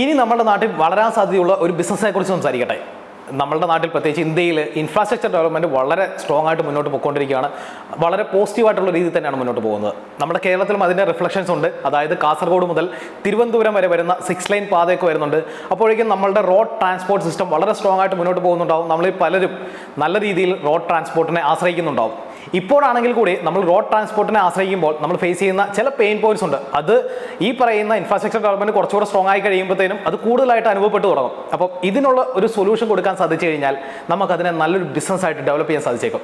ഇനി നമ്മുടെ നാട്ടിൽ വളരാൻ സാധ്യതയുള്ള ഒരു ബിസിനസ്സിനെ കുറിച്ച് സംസാരിക്കട്ടെ. നമ്മളുടെ നാട്ടിൽ പ്രത്യേകിച്ച് ഇന്ത്യയിൽ ഇൻഫ്രാസ്ട്രക്ചർ ഡെവലപ്മെന്റ് വളരെ സ്ട്രോങ് ആയിട്ട് മുന്നോട്ട് പോയിക്കൊണ്ടിരിക്കുകയാണ്. വളരെ പോസിറ്റീവായിട്ടുള്ള രീതിയിൽ തന്നെയാണ് മുന്നോട്ട് പോകുന്നത്. നമ്മുടെ കേരളത്തിലും അതിന്റെ റിഫ്ലക്ഷൻസ് ഉണ്ട്. അതായത് കാസർഗോഡ് മുതൽ തിരുവനന്തപുരം വരെ വരുന്ന സിക്സ് ലൈൻ പാതയൊക്കെ വരുന്നുണ്ട്. അപ്പോഴേക്കും നമ്മളുടെ റോഡ് ട്രാൻസ്പോർട്ട് സിസ്റ്റം വളരെ സ്ട്രോങ് ആയിട്ട് മുന്നോട്ട് പോകുന്നുണ്ടാവും. നമ്മളിൽ പലരും നല്ല രീതിയിൽ റോഡ് ട്രാൻസ്പോർട്ടിനെ ആശ്രയിക്കുന്നുണ്ടാവും. ഇപ്പോഴാണെങ്കിൽ കൂടി നമ്മൾ റോഡ് ട്രാൻസ്പോർട്ടിനെ ആശ്രയിക്കുമ്പോൾ നമ്മൾ ഫേസ് ചെയ്യുന്ന ചില പെയിൻ പോയിന്റ്സ് ഉണ്ട്. അത് ഈ പറയുന്ന ഇൻഫ്രാസ്ട്രക്ചർ ഡെവലപ്മെന്റ് കുറച്ചുകൂടെ സ്ട്രോങ് ആയി കഴിയുമ്പോഴത്തേനും അത് കൂടുതലായിട്ട് അനുഭവപ്പെട്ടു തുടങ്ങും. അപ്പോൾ ഇതിനുള്ള ഒരു സൊല്യൂഷൻ കൊടുക്കാൻ സാധിച്ചു കഴിഞ്ഞാൽ നമുക്കതിനെ നല്ലൊരു ബിസിനസ് ആയിട്ട് ഡെവലപ്പ് ചെയ്യാൻ സാധിച്ചേക്കും.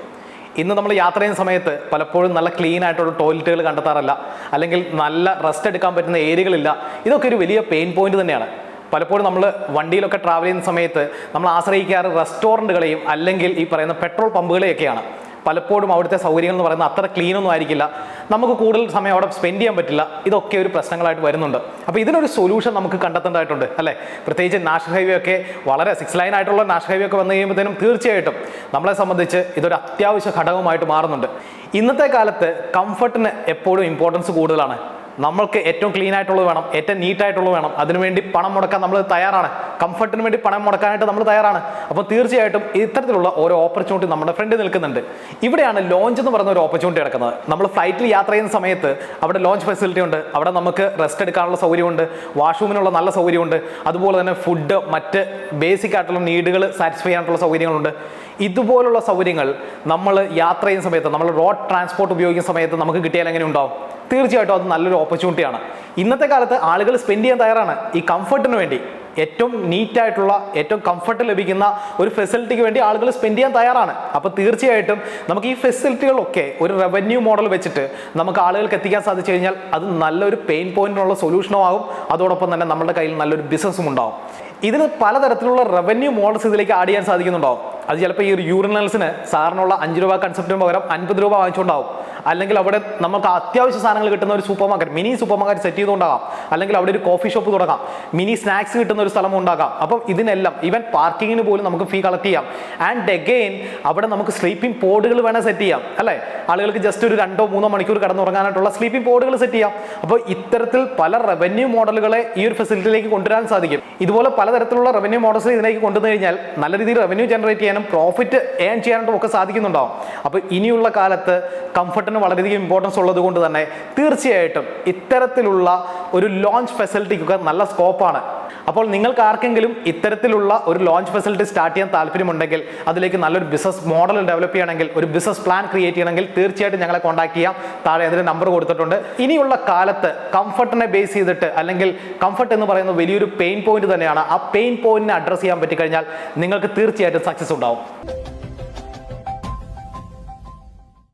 ഇന്ന് നമ്മൾ യാത്ര ചെയ്യുന്ന സമയത്ത് പലപ്പോഴും നല്ല ക്ലീൻ ആയിട്ടുള്ള ടോയ്ലറ്റുകൾ കണ്ടെത്താറില്ല. അല്ലെങ്കിൽ നല്ല റെസ്റ്റ് എടുക്കാൻ പറ്റുന്ന ഏരിയകളില്ല. ഇതൊക്കെ ഒരു വലിയ പെയിൻ പോയിന്റ് തന്നെയാണ്. പലപ്പോഴും നമ്മൾ വണ്ടിയിലൊക്കെ ട്രാവൽ ചെയ്യുന്ന സമയത്ത് നമ്മൾ ആശ്രയിക്കാറ് റെസ്റ്റോറന്റുകളെയും അല്ലെങ്കിൽ ഈ പറയുന്ന പെട്രോൾ പമ്പുകളെയൊക്കെയാണ് പലപ്പോഴും അവിടുത്തെ സൗകര്യങ്ങൾ എന്ന് പറയുന്നത് അത്ര ക്ലീൻ ഒന്നും ആയിരിക്കില്ല. നമുക്ക് കൂടുതൽ സമയം അവിടെ സ്പെൻഡ് ചെയ്യാൻ പറ്റില്ല. ഇതൊക്കെ ഒരു പ്രശ്നങ്ങളായിട്ട് വരുന്നുണ്ട്. അപ്പോൾ ഇതിനൊരു സൊല്യൂഷൻ നമുക്ക് കണ്ടെത്തേണ്ടതായിട്ടുണ്ട് അല്ലേ? പ്രത്യേകിച്ച് നാഷണൽ ഹൈവേ ഒക്കെ വളരെ സിക്സ് ലൈൻ ആയിട്ടുള്ള നാഷണൽ ഹൈവേ ഒക്കെ വന്നു കഴിയുമ്പോഴത്തേനും തീർച്ചയായിട്ടും നമ്മളെ സംബന്ധിച്ച് ഇതൊരു അത്യാവശ്യ ഘടകമായിട്ട് മാറുന്നുണ്ട്. ഇന്നത്തെ കാലത്ത് കംഫർട്ടിന് എപ്പോഴും ഇമ്പോർട്ടൻസ് കൂടുതലാണ്. നമ്മൾക്ക് ഏറ്റവും ക്ലീൻ ആയിട്ടുള്ളത് വേണം ഏറ്റവും നീറ്റായിട്ടുള്ളത് വേണം. അതിനുവേണ്ടി പണം മുടക്കാൻ നമ്മൾ തയ്യാറാണ്. കംഫർട്ടിന് വേണ്ടി പണം മുടക്കാനായിട്ട് നമ്മൾ തയ്യാറാണ്. അപ്പോൾ തീർച്ചയായിട്ടും ഇത്തരത്തിലുള്ള ഓരോ ഓപ്പർച്യൂണിറ്റി നമ്മുടെ ഫ്രണ്ട് നിൽക്കുന്നുണ്ട്. ഇവിടെയാണ് ലോഞ്ച് എന്ന് പറയുന്ന ഒരു ഓപ്പർച്യൂണിറ്റി കിടക്കുന്നത് നമ്മൾ ഫ്ലൈറ്റിൽ യാത്ര ചെയ്യുന്ന സമയത്ത് അവിടെ ലോഞ്ച് ഫെസിലിറ്റി ഉണ്ട്. അവിടെ നമുക്ക് റെസ്റ്റ് എടുക്കാനുള്ള സൗകര്യമുണ്ട്. വാഷ്റൂമിനുള്ള നല്ല സൗകര്യമുണ്ട്. അതുപോലെ തന്നെ ഫുഡ് മറ്റ് ബേസിക് ആയിട്ടുള്ള നീഡുകൾ സാറ്റിസ്ഫൈ ചെയ്യാനുള്ള സൗകര്യങ്ങളുണ്ട്. ഇതുപോലുള്ള സൗകര്യങ്ങൾ നമ്മൾ യാത്ര ചെയ്യുന്ന സമയത്ത് നമ്മൾ റോഡ് ട്രാൻസ്പോർട്ട് ഉപയോഗിക്കുന്ന സമയത്ത് നമുക്ക് കിട്ടിയാൽ എങ്ങനെ ഉണ്ടാവും? തീർച്ചയായിട്ടും അത് നല്ലൊരു ഓപ്പർച്യൂണിറ്റിയാണ് ഇന്നത്തെ കാലത്ത് ആളുകൾ സ്പെൻഡ് ചെയ്യാൻ തയ്യാറാണ്. ഈ കംഫർട്ടിന് വേണ്ടി. ഏറ്റവും നീറ്റായിട്ടുള്ള ഏറ്റവും കംഫർട്ട് ലഭിക്കുന്ന ഒരു ഫെസിലിറ്റിക്ക് വേണ്ടി ആളുകൾ സ്പെൻഡ് ചെയ്യാൻ തയ്യാറാണ്. അപ്പോൾ തീർച്ചയായിട്ടും നമുക്ക് ഈ ഫെസിലിറ്റികളൊക്കെ ഒരു റവന്യൂ മോഡൽ വെച്ചിട്ട് നമുക്ക് ആളുകൾക്ക് എത്തിക്കാൻ സാധിച്ചു കഴിഞ്ഞാൽ അത് നല്ലൊരു പെയിൻ പോയിന്റിനുള്ള സൊല്യൂഷനും ആകും. അതോടൊപ്പം തന്നെ നമ്മുടെ കയ്യിൽ നല്ലൊരു ബിസിനസ്സും ഉണ്ടാവും. ഇതിന് പലതരത്തിലുള്ള റവന്യൂ മോഡൽസ് ഇതിലേക്ക് ആഡ് ചെയ്യാൻ സാധിക്കുന്നുണ്ടാവും. അത് ചിലപ്പോൾ ഈ ഒരു യൂറിനൽസിന് സാറിനുള്ള അഞ്ച് രൂപ കൺസെപ്റ്റിന് പകരം അൻപത് രൂപ വാങ്ങിച്ചുകൊണ്ടാവും. അല്ലെങ്കിൽ അവിടെ നമുക്ക് അത്യാവശ്യ സാധനങ്ങൾ കിട്ടുന്ന ഒരു super market mini super market set ചെയ്തുകൊണ്ടാകാം. അല്ലെങ്കിൽ അവിടെ ഒരു കോഫി ഷോപ്പ് തുടങ്ങാം. മിനി സ്നാക്സ് കിട്ടുന്ന ഒരു സ്ഥലം ഉണ്ടാകാം. അപ്പം ഇതിനെല്ലാം ഈവൻ പാർക്കിങ്ങിന് പോലും നമുക്ക് ഫീ കളക്ട് ചെയ്യാം. ആൻഡ് അഗെയിൻ അവിടെ നമുക്ക് സ്ലീപ്പിംഗ് പോഡുകൾ വേണം സെറ്റ് ചെയ്യാം. അല്ലേ? ആളുകൾക്ക് ജസ്റ്റ് ഒരു രണ്ടോ മൂന്നോ മണിക്കൂർ കടന്നുറങ്ങാനായിട്ടുള്ള സ്ലീപ്പിംഗ് പോഡുകൾ സെറ്റ് ചെയ്യാം. അപ്പോൾ ഇത്തരത്തിൽ പല റവന്യൂ മോഡലുകളെ ഈ ഒരു ഫെസിലിറ്റിയിലേക്ക് കൊണ്ടുവരാൻ സാധിക്കും. ഇതുപോലെ പലതരത്തിലുള്ള റവന്യൂ മോഡൽസ് ഇതിലേക്ക് കൊണ്ടുവന്നു കഴിഞ്ഞാൽ നല്ല രീതിയിൽ റവന്യൂ ജനറേറ്റ് ചെയ്യാനും പ്രോഫിറ്റ് ഏൺ ചെയ്യാനായിട്ടും ഒക്കെ സാധിക്കുന്നുണ്ടാവും. അപ്പോൾ ഇനിയുള്ള കാലത്ത് കംഫർട്ടിന് വളരെയധികം ഇമ്പോർട്ടൻസ് ഉള്ളത് കൊണ്ട് തന്നെ തീർച്ചയായിട്ടും ഇത്തരത്തിലുള്ള ഒരു ലോഞ്ച് ഫെസിലിറ്റിക്കൊക്കെ നല്ല സ്കോപ്പാണ് അപ്പോൾ നിങ്ങൾക്ക് ആർക്കെങ്കിലും ഇത്തരത്തിലുള്ള ഒരു ലോഞ്ച് ഫെസിലിറ്റി സ്റ്റാർട്ട് ചെയ്യാൻ താല്പര്യമുണ്ടെങ്കിൽ അതിലേക്ക് നല്ലൊരു ബിസിനസ് മോഡൽ ഡെവലപ്പ് ചെയ്യണമെങ്കിൽ ഒരു ബിസിനസ് പ്ലാൻ ക്രിയേറ്റ് ചെയ്യണമെങ്കിൽ തീർച്ചയായിട്ടും ഞങ്ങളെ കോൺടാക്ട് ചെയ്യാം. താഴെ അതിന്റെ നമ്പർ കൊടുത്തിട്ടുണ്ട്. ഇനിയുള്ള കാലത്ത് കംഫർട്ടിനെ ബേസ് ചെയ്തിട്ട് അല്ലെങ്കിൽ കംഫർട്ട് എന്ന് പറയുന്ന വലിയൊരു പെയിൻ പോയിന്റ് തന്നെയാണ്. ആ പെയിൻ പോയിന്റിനെ അഡ്രസ്സ് ചെയ്യാൻ പറ്റിക്കഴിഞ്ഞാൽ നിങ്ങൾക്ക് തീർച്ചയായിട്ടും സക്സസ് ഉണ്ടാവും.